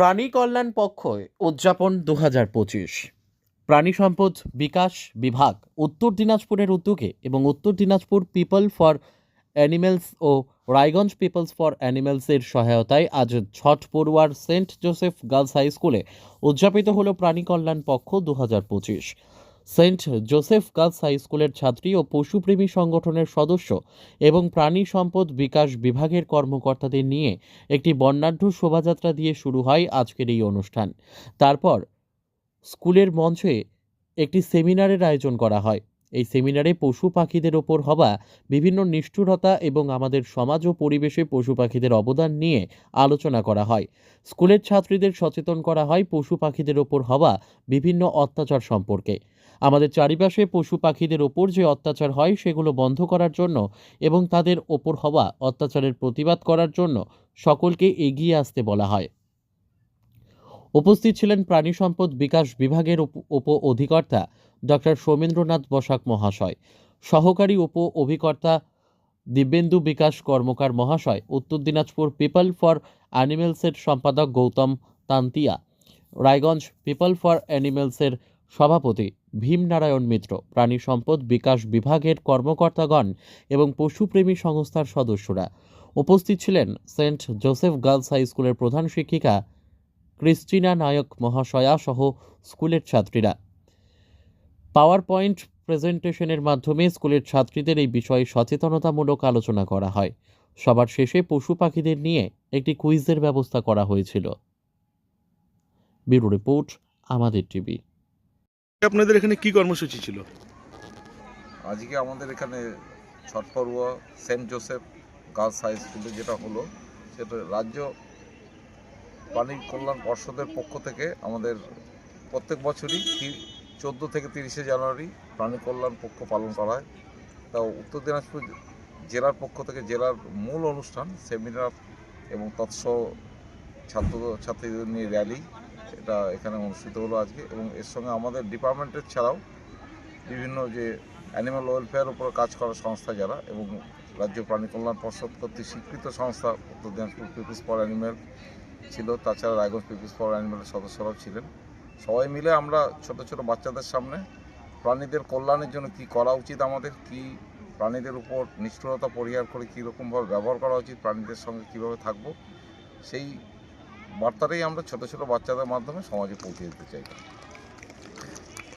প্রাণী কল্যাণ পক্ষ উদযাপন দু হাজার পঁচিশ। প্রাণী সম্পদ বিকাশ বিভাগ উত্তর দিনাজপুরের উদ্যোগে এবং উত্তর দিনাজপুর পিপল ফর অ্যানিমেলস ও রায়গঞ্জ পিপলস ফর অ্যানিমেলসের সহায়তায় আজ ছট পড়ুয়ার সেন্ট জোসেফ গার্লস হাই স্কুলে উদযাপিত হলো প্রাণী কল্যাণ পক্ষ দু হাজার পঁচিশ। সেন্ট জোসেফ গার্লস হাই স্কুলের ছাত্রী ও পশুপ্রেমী সংগঠনের সদস্য এবং প্রাণী সম্পদ বিকাশ বিভাগের কর্মকর্তাদের নিয়ে একটি বর্ণাঢ্য শোভাযাত্রা দিয়ে শুরু হয় আজকের এই অনুষ্ঠান। তারপর স্কুলের মঞ্চে একটি সেমিনারের আয়োজন করা হয়। এই সেমিনারে পশু পাখিদের ওপর হওয়া বিভিন্ন নিষ্ঠুরতা এবং আমাদের সমাজ ও পরিবেশে পশু পাখিদের অবদান নিয়ে আলোচনা করা হয়। স্কুলের ছাত্রীদের সচেতন করা হয় পশু পাখিদের ওপর হওয়া বিভিন্ন অত্যাচার সম্পর্কে। আমাদের চারিপাশে পশু পাখিদের ওপর যে অত্যাচার হয় সেগুলো বন্ধ করার জন্য এবং তাদের ওপর হওয়া অত্যাচারের প্রতিবাদ করার জন্য সকলকে এগিয়ে আসতে বলা হয়। উপস্থিত ছিলেন প্রাণী সম্পদ বিকাশ বিভাগের উপ, অধিকর্তা ডক্টর সৌমেন্দ্রনাথ বসাক মহাশয়। সহকারী উপ অভিকর্তা দিব্যেন্দু বিকাশ কর্মকার মহাশয়। উত্তর দিনাজপুর পিপল ফর অ্যানিমেলসের সম্পাদক গৌতম তান্তিয়া। রায়গঞ্জ পিপল ফর অ্যানিমেলসের সভাপতি ভীমনারায়ণ মিত্র। প্রাণী সম্পদ বিকাশ বিভাগের কর্মকর্তাগণ এবং পশুপ্রেমী সংস্থার সদস্যরা। উপস্থিত ছিলেন সেন্ট জোসেফ গার্লস হাই স্কুলের প্রধান শিক্ষিকা ক্রিস্টিনা নায়ক মহাশয়া সহ স্কুলের ছাত্রীরা। পাওয়ার পয়েন্ট প্রেজেন্টেশনের মাধ্যমে স্কুলের ছাত্রীদের এই বিষয়ে সচেতনতামূলক আলোচনা করা হয়। সবার শেষে পশু পাখিদের নিয়ে একটি কুইজের ব্যবস্থা করা হয়েছিল। ব্যুরো রিপোর্ট আমাদের টিভি। আপনাদের এখানে কি কর্মসূচি ছিল? আজকে আমাদের এখানে ছট পড়ুয়া সেন্ট জোসেফ গার্লস হাই স্কুলে যেটা হলো সেটা রাজ্য প্রাণী কল্যাণ পর্ষদের পক্ষ থেকে আমাদের প্রত্যেক বছরই চোদ্দ থেকে তিরিশে জানুয়ারি প্রাণী কল্যাণ পক্ষ পালন করা হয়। তা উত্তর দিনাজপুর জেলার পক্ষ থেকে জেলার মূল অনুষ্ঠান, সেমিনার এবং তৎসহ ছাত্র ছাত্রীদের নিয়ে র্যালি, এটা এখানে অনুষ্ঠিত হলো আজকে এবং এর সঙ্গে আমাদের ডিপার্টমেন্টের ছাড়াও বিভিন্ন যে অ্যানিম্যাল ওয়েলফেয়ার উপর কাজ করা সংস্থা যারা এবং রাজ্য প্রাণী কল্যাণ পর্ষদ কর্তৃক স্বীকৃত সংস্থা উত্তর দিনাজপুর পিপুলস ফর অ্যানিম্যাল ছিল। তাছাড়া রায়গঞ্জ পিপুলস ফর অ্যানিম্যালের সদস্যরাও ছিলেন। সবাই মিলে আমরা ছোট ছোট বাচ্চাদের সামনে প্রাণীদের কল্যাণের জন্য কি করা উচিত আমাদের, কি প্রাণীদের উপর নিষ্ঠুরতা পরিহার করে কীরকমভাবে ব্যবহার করা উচিত, প্রাণীদের সঙ্গে কীভাবে থাকব, সেই বার্তাটাই আমরা ছোট ছোট বাচ্চাদের মাধ্যমে সমাজে পৌঁছে দিতে চাই।